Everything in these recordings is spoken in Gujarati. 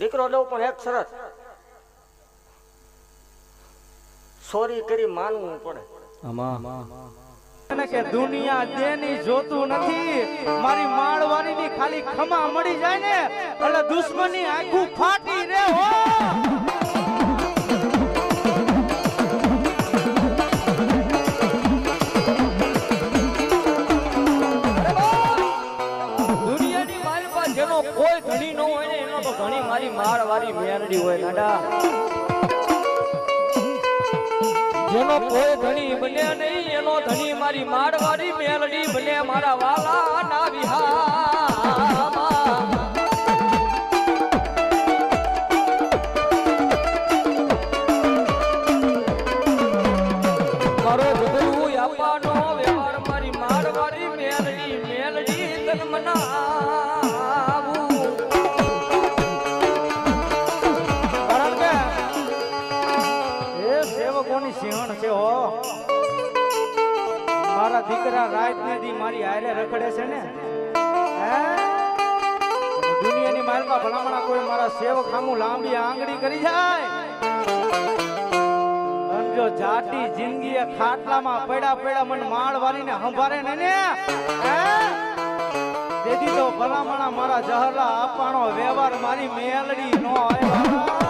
દીકરો દઉં પણ એક શરત. સોરી કરી માનવું પડે. કે દુનિયા દેની જોતું નથી. મારી માળવાની ખાલી ખમા મળી જાય ને. એટલે દુશ્મની આખું ફાટી રે હો. વાળી મેરડી હોય નાડા. જેનો કોઈ ધણી બને નહીં, એનો ધણી મારી માળ મેરડી બને. મારા વાલા ના વિહામાં મારો મારા રાત ને મારી હારે રખડે છે ને? દુનિયાની માલમાં ભલામણા કોઈ મારા સેવક સામું લાંબી આંગળી કરી જાય. જો જાતી જિંદગી ખાટલામાં પડ્યા પડ્યા મને માળ વાળીને સંભાળે ને તેથી તો ભલામણા મારા જહરલા આપવાનો વ્યવહાર મારી મેલડી નો આવ્યા.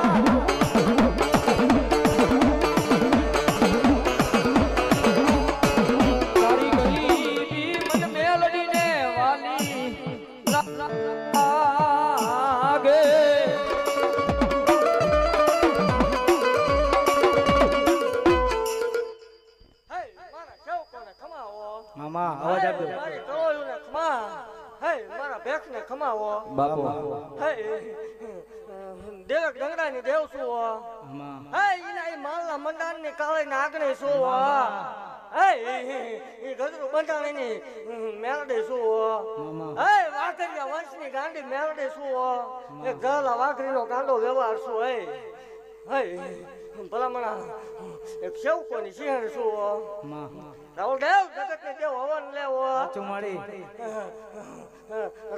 હો? ઈના ઈ માલના મંડાણની કાળી નાગણી શું હો? ગજરું બંધાણીની મેલડી શું હો? મામા હે વાઘરિયા ગાંડી મેલડી શું વાઘરીનો ગાંડો વ્યવહાર શું હે હે ભલામણા એક સેવકોની સિંહણ શું હો? મામા રાહુલ દેવ જગતને દેવ હવન લેવો. ચુમાડી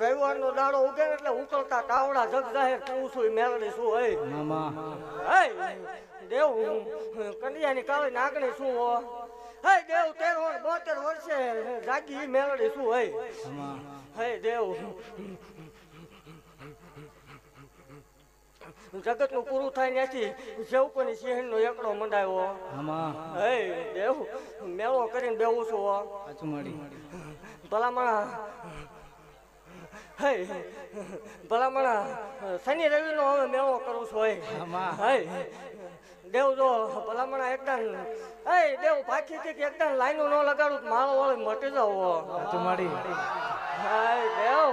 રવિવારનો દાડો ઉગે એટલે ઉકળતા કાવડા જગ જાહેર તું છું ઈ મેલડી શું હે મામા. હે દેવ કન્યાની કાળી નાગણી શું હો. હે દેવ તેર વર્ષ બોતેર વર્ષે જાગી મેળડી શું હે મામા. હે દેવ. જગતનું પૂરું થાય ત્યાંથી સેવકોની સિંહણનો એકડો મંડાયો. હે દેવ મેળો કરીને બેવું છું ભલામણા હે ભલામણા શનિ રવિનો હવે મેળો કરું છું હે. દેવ જો ભલામણા એકદમ હે દેવ પાછી થી એકદમ લાઈનો ન લગાડું મારો માળો વાળો મટી જાવ હાય દેવ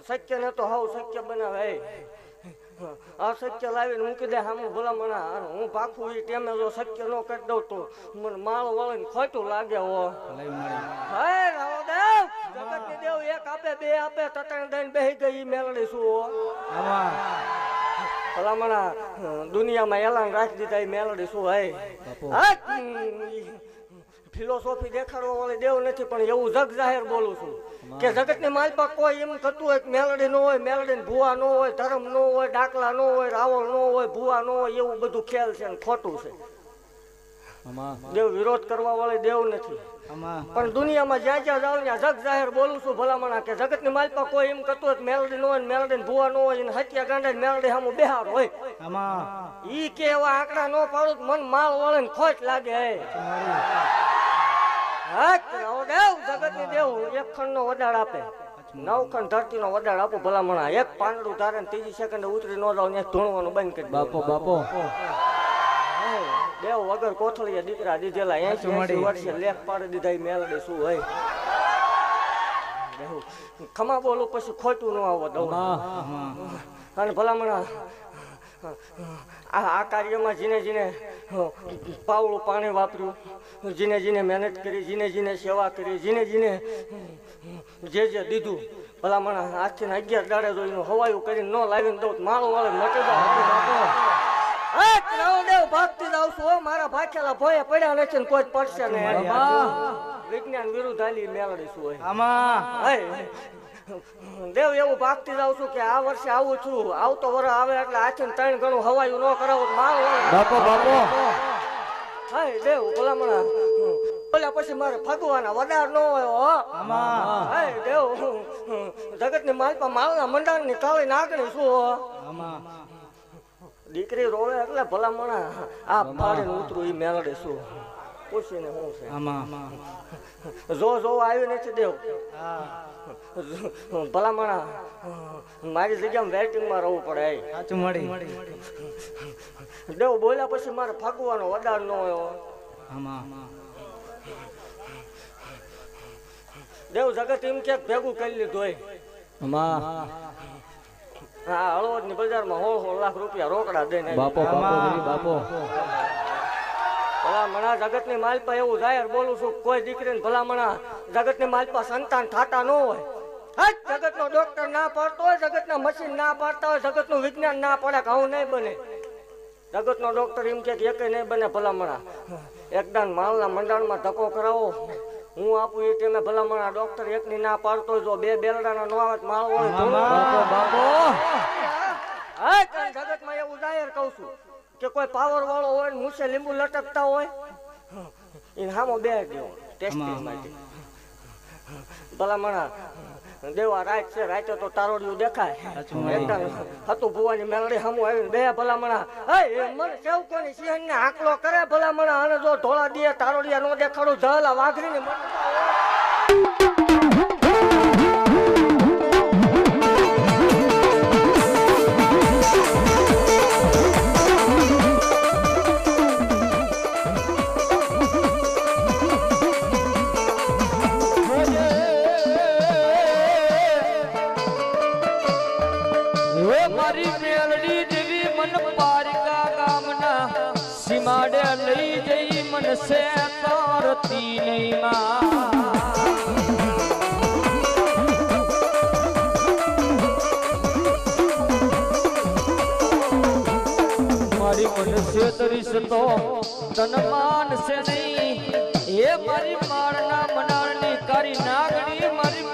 સત્ય ને તો હાવ સત્ય બનાવે. અસત્ય લાવીને મૂકી દે સામું ભલામણા. હું પાખું એ ટેમે જો સત્ય ન કરી દઉં તો મને માળ વળીને ખોટું લાગે હો. હે રાવદેવ જગતની દેવ એક આપે બે આપે તટણ દઈને બેહી ગઈ મેળડી શું ભલામણા દુનિયામાં એલાન રાખી દીધા એ મેળડી શું હા, ફિલોસોફી દેખાડવા વાળી દેવ નથી પણ એવું જગ જાહેર બોલું છું. કે જગતની માલપા કોઈ એમ થતું હોય મેલડી ન હોય મેલડી ને ભૂવા ન હોય ધર્મ ન હોય ડાકલા ન હોય રાવણ ન હોય ભૂવા ન હોય એવું બધું ખેલ છે ને ખોટું છે. દેવ વિરોધ કરવા વાળી દેવ નથી. પણ દુનિયામાં જ્યાં જ્યાં જાઉં ત્યાં જગ જાહેર બોલું છું ભલામણા કે જગતની માલપા કોઈ એમ કરતું હોય મેલડી ન હોય મેલડી ને ભૂવા ન હોય ને હત્યા ગાંડા મેલડી સામું બેહાર હોય. ઈ કે એવા આંકડા ન પાડું મન માલ વળે ને ખોટ લાગે. જગતની દેવ એક ખંડ નો આપે. નવ ખંડ ધરતી નો આપો ભલામણા. એક પાંદડું ધારે ત્રીજી સેકન્ડ ઉતરી ન જાવ ને ધૂણવાનું બંધ કરી બાપો બાપો. દેવ વગર કોથળીએ દીકરા દીધેલા. એસી એસી વર્ષે લેખ પાડી દીધા મેલડી શું હોય? ખમા બોલું પછી ખોટું ન આવો દઉં અને ભલામણા આ આ કાર્યમાં જીને જીને પાવળું પાણી વાપર્યું જીને જીને મહેનત કરી જીને જીને સેવા કરી જીને જીને જે જે દીધું. ભલામણા આજથી ને અગિયાર દાડે જોઈને એનું હવાયું કરીને ન લાવીને દઉં માળો વાળે મટી જાય એ રાવદેવ ભાગતી જાઉં છું મારા ભાખેલા ભોય પડ્યા નથી ને કોઈ પડશે નહીં. મારી. વિજ્ઞાન વિરુદ્ધ હાલી મેળવીશું હોય આમાં દેવ એવું ભાગતી જાઉં છું કે આ વર્ષે આવું છું. આવતો વર આવે એટલે આથી ત્રણ ગણું હવાયું ન કરાવું મારું બાપો બાપો. હાય દેવ ભલામણા. બોલ્યા પછી મારે ફગવાના વડાર ન હોય હો. આમાં. હાય દેવ જગતની માલપા માલના મંડાણની કાળી નાગણી શું હો? દીકરી રોવે એટલે ભલામણા. આ ફાડીને ઉતરું એ મેળડે શું? પૂછીને શું છે? આમાં. જો જો આવ્યું નથી દેવ. ભલા ભલામણા મારી જગ્યામાં વેટિંગમાં રહેવું પડે સાચું મળી. દેવ બોલ્યા પછી મારે ફગવાનો વડાર ન હોય. દેવ જગત એમ ક્યાંક ભેગું કરી લીધું હોય. હા હળવદની બજારમાં હોળ હોળ લાખ રૂપિયા રોકડા દઈને બાપો બાપો બાપો. ભલામણા જગતની માલપા એવું જાહેર બોલું છું કોઈ દીકરીને ભલામણા જગતની માલપા સંતાન થાતા ન હોય. જગત નો ડોક્ટર ના પાડતો હોય જગત ના મશીન ના પાડતા હોય જગતનું વિજ્ઞાન ના પડે કે આવું નહીં બને. જગત નો ડોક્ટર એમ કે એક નહીં બને ભલામણા. એકદમ માલના મંડાણમાં ધક્કો કરાવો. હું આપું એ ટાઈમે ભલામણા ડોક્ટર એકની ના પાડતો જો બે બેલડાના નો આવે માળો હોય જગતમાં એવું જાહેર કહું છું. કે કોઈ પાવર વાળો હોય ને મૂછે લીંબુ લટકતા હોય એને હામો બે દેવો ટેસ્ટિંગ માટે. ભલા મણા દેવા રાત છે રાતે તો તારોડિયું દેખાય. હતું ભુવાની મેલડી હમું આવીને બે ભલામણા હે મને સેવકોની સિંહ ને આંકલો કરે? ભલામણા અને જો ઢોળા દે તારોડિયા નો દેખાડું જલા વાઘરી ને મારી મેલડી દેવી મન પારિકા ગામના સીમાડે લઈ જઈ મન સે તારતી નહીં માં. મારી મનુષ્ય તરીશ તો તન માનશે નહીં. એ મારી માળના મનાળની કારી નાગણી મારી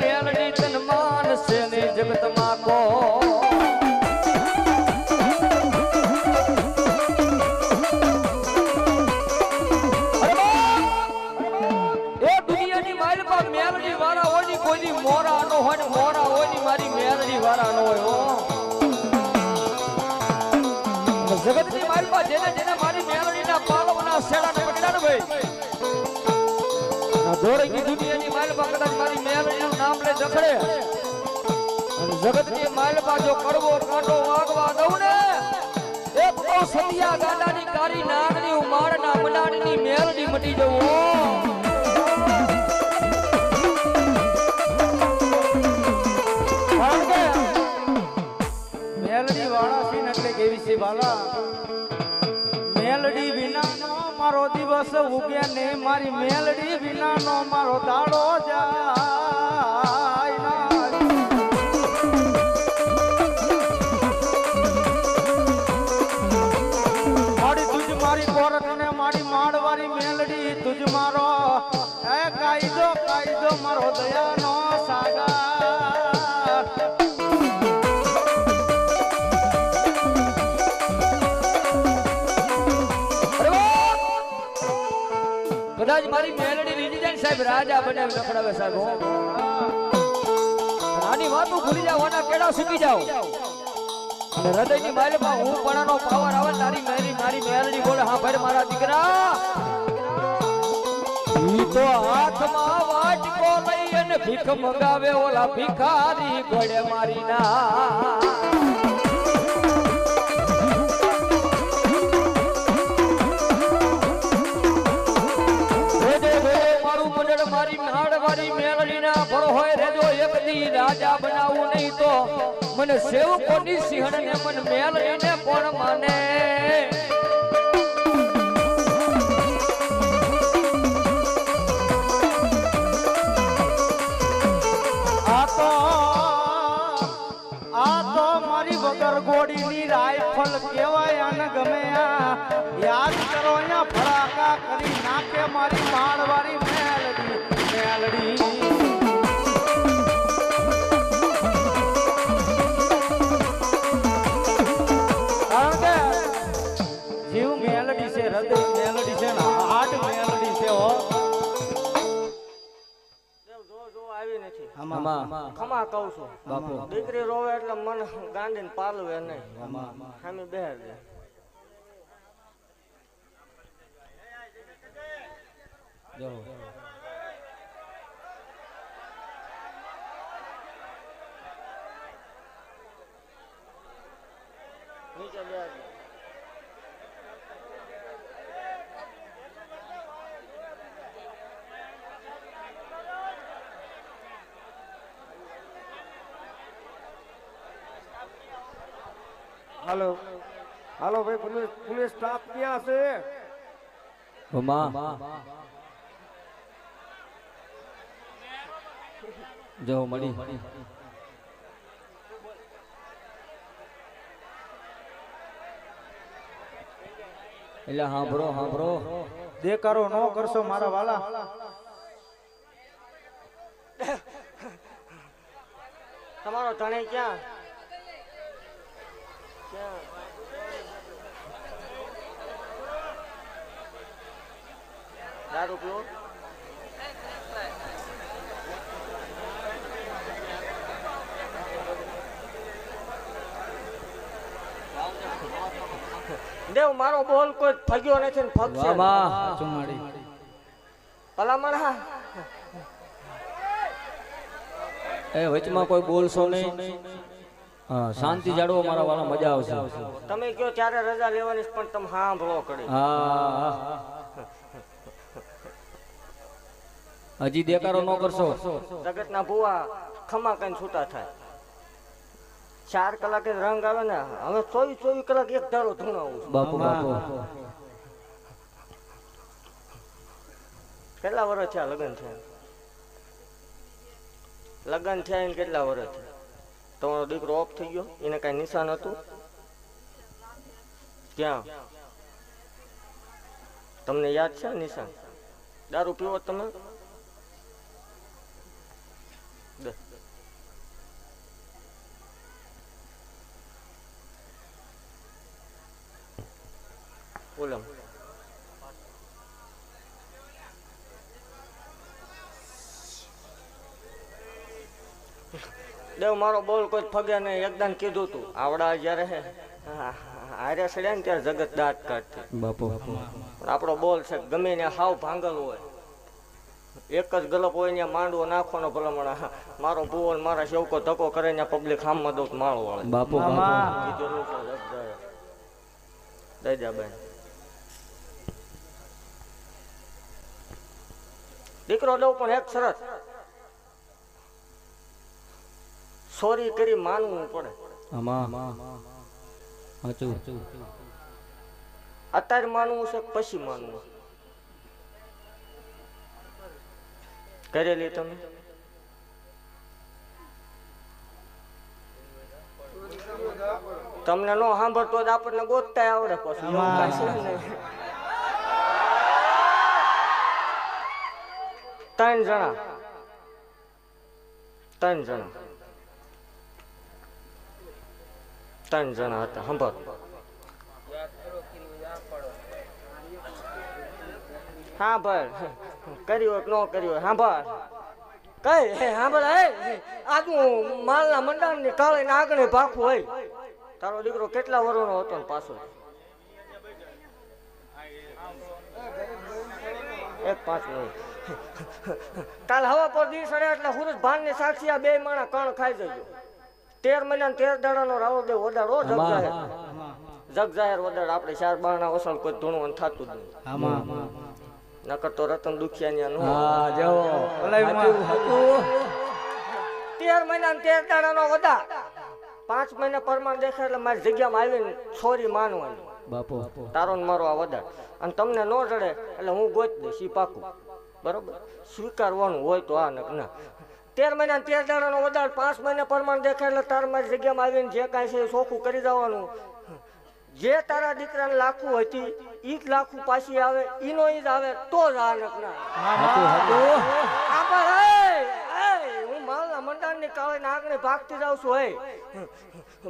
જગતની મારી મેલડીના કદાચ મારી મેલડીનું નામ લે જખડે. અને જગતની માલમાં જો કડવો વાગવા દઉં ને, એક તો સતિયા ગાડાની કારી નાગની ઉમાડના મનાડની મેલડી મટી જવું. મારો દિવસ ઉગે ને મારી મેલડી વિનાનો મારો દાડો જાય મારી તુજ મારી કોરટ ને મારી માડવારી મેલડી, તુજ મારો, એ કાયદો કાયદો મારો દયાનો કદાચ મારી મેલડી લીધી જાય સાહેબ રાજા બને નખડાવે સાહેબ. આની વાતો ભૂલી જાવ આના કેડા સુકી જાવ હૃદયની માલમાં હું પણાનો પાવર આવે, તારી મેરી, મારી મેલડી બોલે, હા ભાઈ, મારા દીકરા. ઈ તો હાથમાં વાટકો લઈ ભીખ મગાવે ઓલા ભિખારી ગોળે મારી ના. હાડવારી મેળડીના ભરો હોય રેજો એક દી રાજા બનાવું નહીં તો. મને સેવકોની સિંહણ ને મન મેળડીને કોણ માને? તો, આ તો મારી વગર ગોડીની રાઇફલ કહેવાય ગમે આ. કરો અહીંયા ફડાકા કરી નાખે મારી આમાં ચાલડી જીવ મેલડી છે હૃદય મેલડી છે ખમા કહું છું બાપુ દીકરી રોવે એટલે મન ગાંડીને પાલવે નહીં સામે બેહર દે હાલો. હાલો ભાઈ પોલીસ પોલીસ સ્ટાફ ક્યાં છે? જો મળી. એટલે હાંભળો હાંભળો. દેકારો ન કરશો મારા વાલા. તમારો ધણે ક્યાં? ક્યાં? દારૂ પીવો? દેવ મારો બોલ કોઈ ફગ્યો નથી ને ફગશે વાહ ચુમાડી. ભલામણ હા. એ વચમાં કોઈ બોલશો નહીં. હા શાંતિ જાળવો મારા વાળા મજા આવશે. તમે કયો ત્યારે રજા લેવાની પણ તમે સાંભળો કરી હા હજી દેકારો ન કરશો. જગતના ભુવા ખમા કઈ છૂટા થાય. ચાર કલાકે રંગ આવે ને હવે ચોવીસ ચોવીસ કલાક એક ધારો ધૂણાવું બાપુ બાપુ. કેટલા વર્ષ થયા લગ્ન થયા? લગ્ન થયા એને કેટલા વર્ષ થયા? તમારો દીકરો ઓફ થઈ ગયો એને કઈ નિશાન હતું? ક્યાં? તમને યાદ છે નિશાન? દારૂ પીવો તમે દે. બોલો દેવ મારો બોલ કોઈ ફગે નહીં. એકદમ કીધું તું. આવડા જ્યારે હે. હારે સડ્યા ને ત્યારે જગત દાંત કાઢતી. બાપુ. પણ આપણો બોલ છે ગમે ને હાવ ભાંગલ હોય. એક જ ગલપ હોય ને માંડવો નાખવાનો ભલામણ. મારો ભૂવો મારા સેવકો ધક્કો કરે ને પબ્લિક હામમાં દઉં માળો વાળે. બાપુ જગદાએ. દીકરો લઉં પણ એક શરત. સોરી કરી માનવું પડે. અત્યારે માનવું છે પછી માનવું? કરેલી તમે. તમને નો સાંભળતો જ આપણને ગોતતા આવડે પછી. ત્રણ જણા. ત્રણ જણા. ત્રણ જણા હતા સાંભળ હા ભાઈ કર્યો ન કર્યો સાંભળ કઈ હે સાંભળ હે આજનું માલના મંડાણ ને કાળે ને આગળ ભાખું હોય. તારો દીકરો કેટલા વર્ષનો હતો ને પાછો? એક પાંચ મિનિટ. કાલ હવા પર દિવસ સડે એટલે સુરજ ભાન ને સાક્ષી આ બે માણા કણ ખાઈ જજો. તેર મહિના તેર દાડાનો રાવો દે ઓદાડો જગ જાહેર. જગ જાહેર ઓદાડ આપણે ચાર બાણા વસલ કોઈ ધૂણું થતું જ નહીં. નકર તો રતન દુખિયા નો. તેર મહિના ને તેર દાડાનો વદા પાંચ મહિના પરમાણ દેખાય એટલે મારી જગ્યામાં આવીને છોરી માનવાની. બાપુ. તારો ને મારો આ વધાર અને તમને ન જડે એટલે હું ગોત દઈશ ઈ પાકું. બરોબર? સ્વીકારવાનું હોય તો આ નક ના. તેર મહિના તેર દાડાનો વધારે, પાંચ મહિના પરમાણ દેખાય એટલે તાર મારી જગ્યામાં આવીને જે કાંઈ છે એ ચોખ્ખું કરી દેવાનું. જે તારા દીકરાને લાખું હતી ઈ જ લાખું પાછી આવે, ઈનો ઈ જ આવે, તો જ આ નકના હું માલના મંડાણની કાળે નાગને ભાગતી જાઉં છું, હે.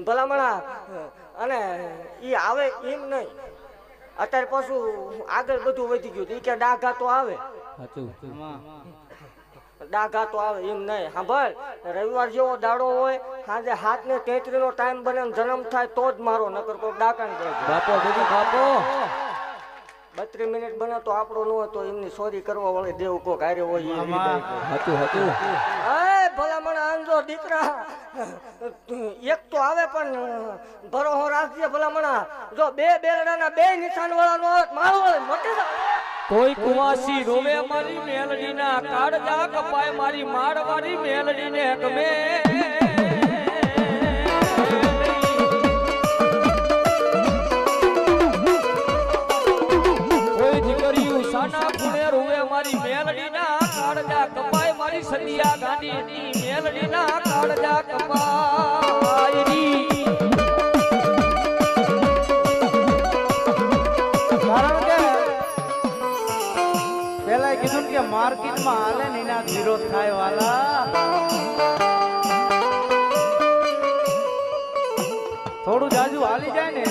ભલામણા, અને ઈ આવે એમ નહીં. અત્યારે પાછું આગળ બધું વધી ગયું ઈ કે ડાઘા તો આવે. ડાઘા તો આવે એમ નહીં. સાંભળ રવિવાર જેવો દાડો હોય સાંજે હાથ ને તેત્રી નો ટાઈમ બને જન્મ થાય તો જ મારો નકર કોઈ ડાકા બાપો દીદી બાપો. બત્રીસ મિનિટ બને તો આપણો ન હોય તો એમની સોરી કરવા વાળી દેવ કો કાર્ય હોય. હતું હતું. એ ભલામણ આંજો દીકરા. એક તો આવે પણ ભરોહો રાખજે ભલામણા. જો બે બેરડાના બે નિશાન વાળા નો હોત મારો મટી જાય કોઈ કુવાસી રોવે મારી મેલડીના કાળજા કપાય મારી માડ મારી મેલડીને ગમે. કોઈ દીકરીયું મેલડીના કાળજા રોવે માર્કેટમાં હાલે એના વિરોધ થાય વાલા. થોડું જાજુ હાલી જાય ને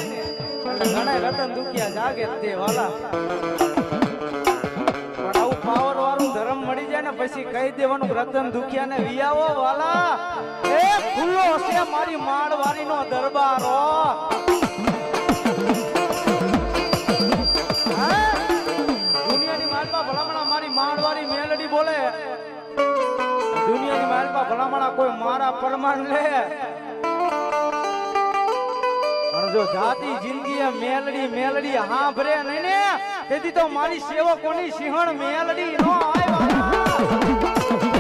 ઘણા રતન દુખિયા જાગે તે વાલા. મળી જાય ને પછી કહી દેવાનું રતન દુખિયા ને વિયાવો વાલા. એ ખુલ્લો હશે મારી માળવારી નો દરબારો. બોલે? દુનિયાની માલપા ભલામણા કોઈ મારા પરમાન લે? જો જાતિ, જિંદગી મેલડી મેલડી હા ભરે નહીં ને, તેથી તો મારી સેવકોની સિંહણ મેલડી નો આવ્યા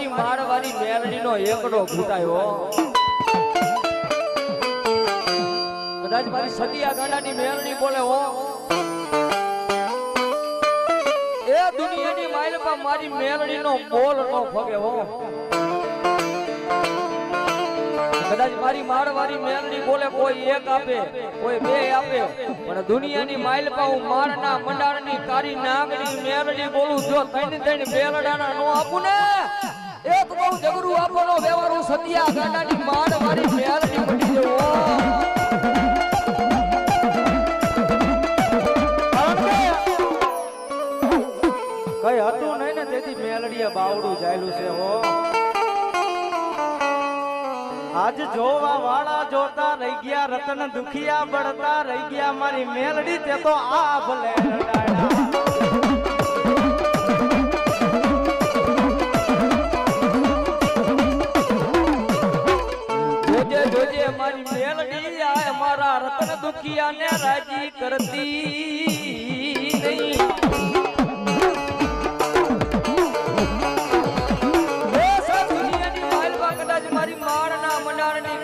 ત્યાંથી તો મેલડી મેલડીનો એકડો ફૂટાયો કદાચ મારી સતિયા ગાડાની મેલડી બોલે હો. એ દુનિયાની માઇલમાં મારી મેલડીનો બોલ નો ફગે હો. કદાચ મારી માળવાળી મેલડી બોલે કોઈ એક આપે, કોઈ બે આપે, પણ દુનિયાની માઇલમાં હું મારના મંડાણની કારી નાગની મેલડી બોલું જો ત્રણ ત્રણ બેલડાના નો આપું ને. જગરું આપવાનો વ્યવહાર સતિયા ગાંડાની મારી મેલડી બની જવો કઈ હતું નહીં ને તેથી મેલડીએ બાવડું જાયલું છે હો. આજ જોવા વાળા જોતા રહી ગયા, રતન દુખિયા બળતા રહી ગયા, મારી મેલડી તે તો આ ભલે દુખિયા ને રાજી કરતી નહીં.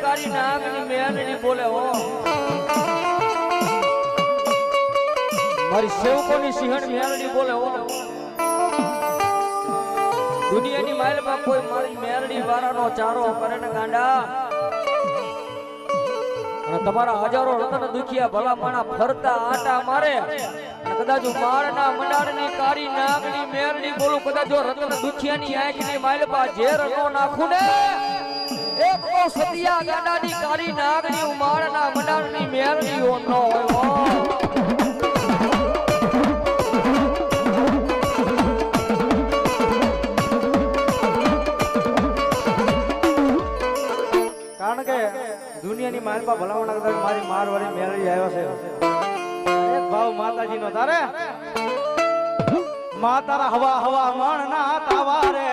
મારી નાગની મેલડી બોલે હો. દુનિયાની માલમાં કોઈ મારી મેલડી વાળાનો ચારો કરે ને ગાંડા. અને તમારા હજારો રતન દુખિયા ભલામણા ફરતા આટા મારે. કદાચ માળના મંડાણની કાળી નાગની મેરની બોલું, કદાચ જો રતન દુખિયાની આંખની માલપા ઝેર નો નાખું ને. એક તો સતિયા ગાડાની કાળી નાગની હું મંડાળની મેરની ઓ નો હોય. દુનિયાની માલપા ભલામણ કરતા મારી માર વાળી મેળવી આવ્યો છે. ભાવ માતાજી નો તારે મા તારા હવા હવા મણ ના તાવા રે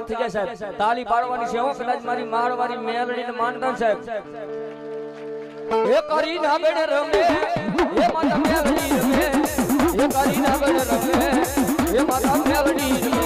વાલે થઈ જાય, સાહેબ. તાલી પાડવાની સેવા કદાચ મારી મારવાળી મેલડીને માનતા સાહેબ. એ કરી નાગડ રમે. એ માતા મેલડી રમે. એ કરી નાગડ રમે. એ માતા મેલડી રમે.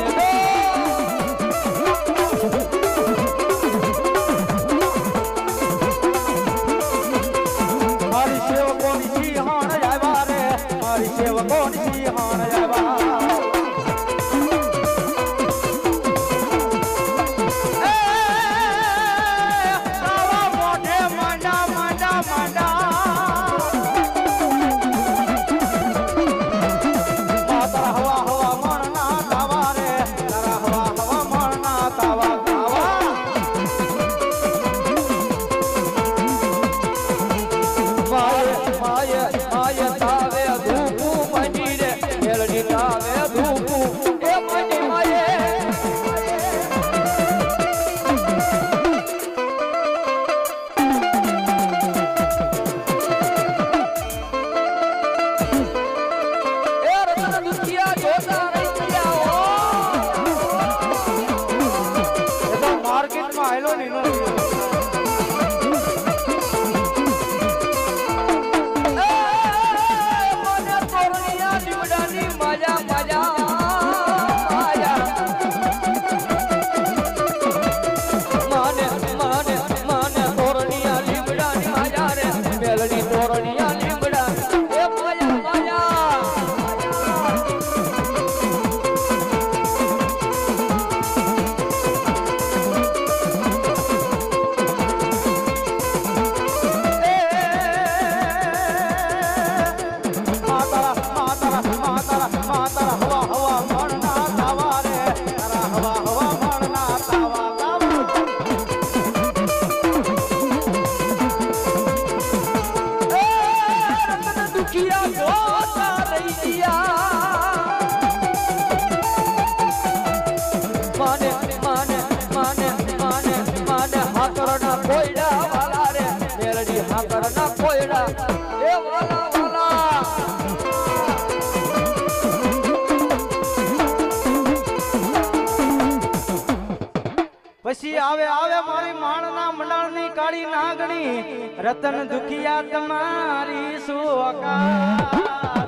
કાળી રતન દુખિયા તમારી સુવકા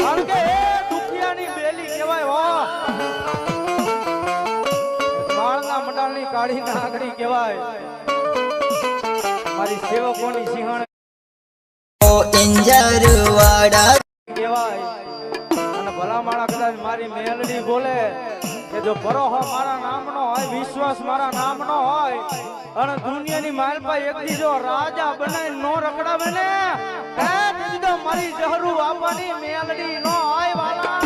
કારણ કે એ દુખિયાની કહેવાય મારી સેવકોની સિંહણ. ઇંજરવાડા કહેવાય મારી મેલડી બોલે કે જો ભરોહો મારા નામનો હોય, વિશ્વાસ મારા નામનો હોય, અને દુનિયાની માલપા એક દી રાજા બનાવી નો રખડાવે ને? મારી જહરું આપવાની મેલડી નો હોય વાલા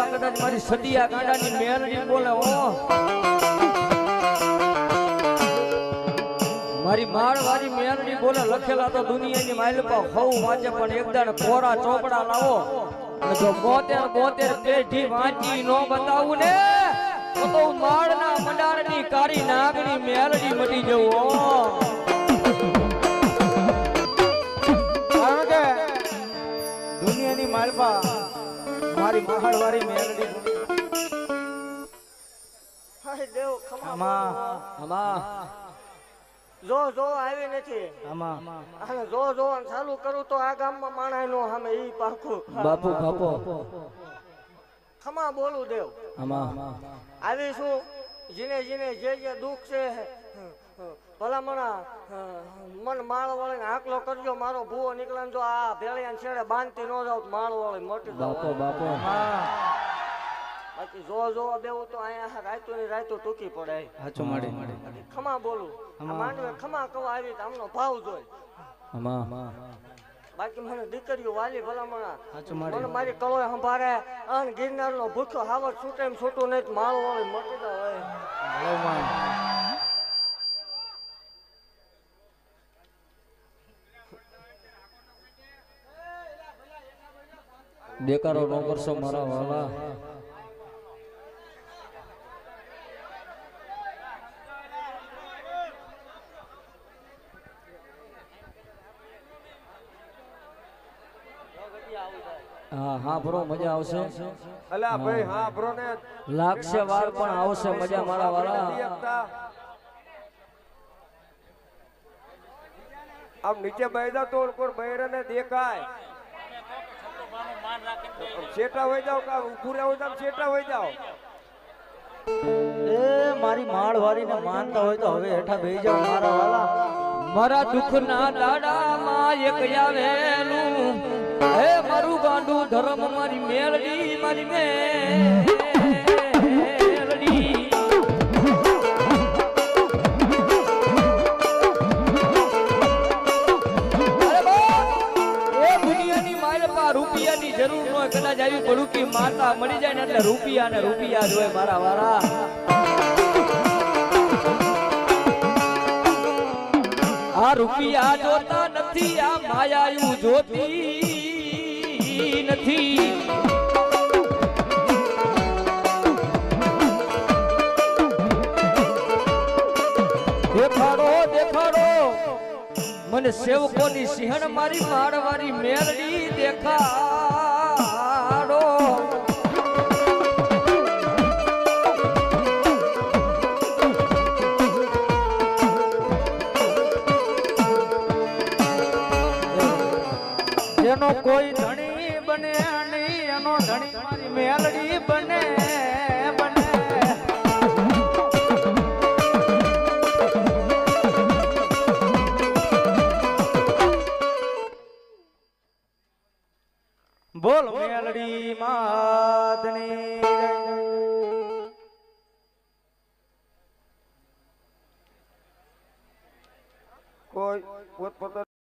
પર કદાચ મારી સદિયા ગાંડાની મેલડી બોલે ઓ મારી માળવારી મેલડી બોલે, લખેલા તો દુનિયાની માઇલ પર હોવ વાંચે, પણ એકદાણ કોરા ચોપડા લાવો. જો બોતેર બોતેર પેઢી વાંચી નો બતાવું ને, તો માળના મંડારની કાળી નાગની મેલડી મટી જવું દુનિયાની માલપા મારી મહાળવારી મેલડી. હાય દેવ ખમા આમાં જો જો આવી નથી. આમાં. અને જો જો ચાલુ કરું તો આ ગામમાં માણાય નો સામે ઈ પાખું બાપુ બાપુ. ખમા બોલું દેવ. આમાં. આવી જીને જીને જે જે દુઃખ છે ભલામણા મન માળ વાળીને આકલો કરજો મારો ભૂવો નીકળે જો આ ભેળિયા છેડે બાંધતી ન જાવ માળ વાળી મોટી બાપો બાપુ. બાકી જો જો બેવું તો અહીંયા રાયતું ની રાયતું ટૂંકી પડે. હાચું માડી. માડી ખમા બોલું. માંડવે ખમા કવા આવી તો આમનો ભાવ જોઈ. બાકી મને દીકરીઓ વાલી ભલામણા. મને મારી કલોય સંભાળે. અન ગિરનાર નો ભૂખ્યો હાવર છૂટે એમ છૂટું નહીં માળો મોટી મટી જાય દેકારો ન કરશો મારા વાલા. હા હા બ્રો મજા આવશે. અલા ભાઈ હા બ્રો ને લાગશે વાર પણ આવશે મજા મારા વાલા. આમ નીચે જાવ તો કોઈ બૈરાને દેખાય. શેટા હોય જાવ કા ઉભું રહેવું જાવ હોય જાવ એ મારી માળ વાળીને માનતા હોય તો હવે હેઠા બેહી જાવ મારા વાલા. મારા દુઃખના દાડામાં એક આવેલું. હે મારું ગાંડું ધર્મ મારી મેલડી મારી મેલડી હોય કદાચ પડુકી માતા મળી જાય ને એટલે રૂપિયા ને રૂપિયા જ હોય મારા વાળા આ રૂપિયા જોતા નથી, આ માયા જોતી નથી. દેખાડો દેખાડો. મને સેવકોની સિંહણ મારી માળવારી મેલડી દેખાડો કોઈ ધણી બને નહીં એનો ધણી મારી મેલડી બને બોલ મેલડી માતની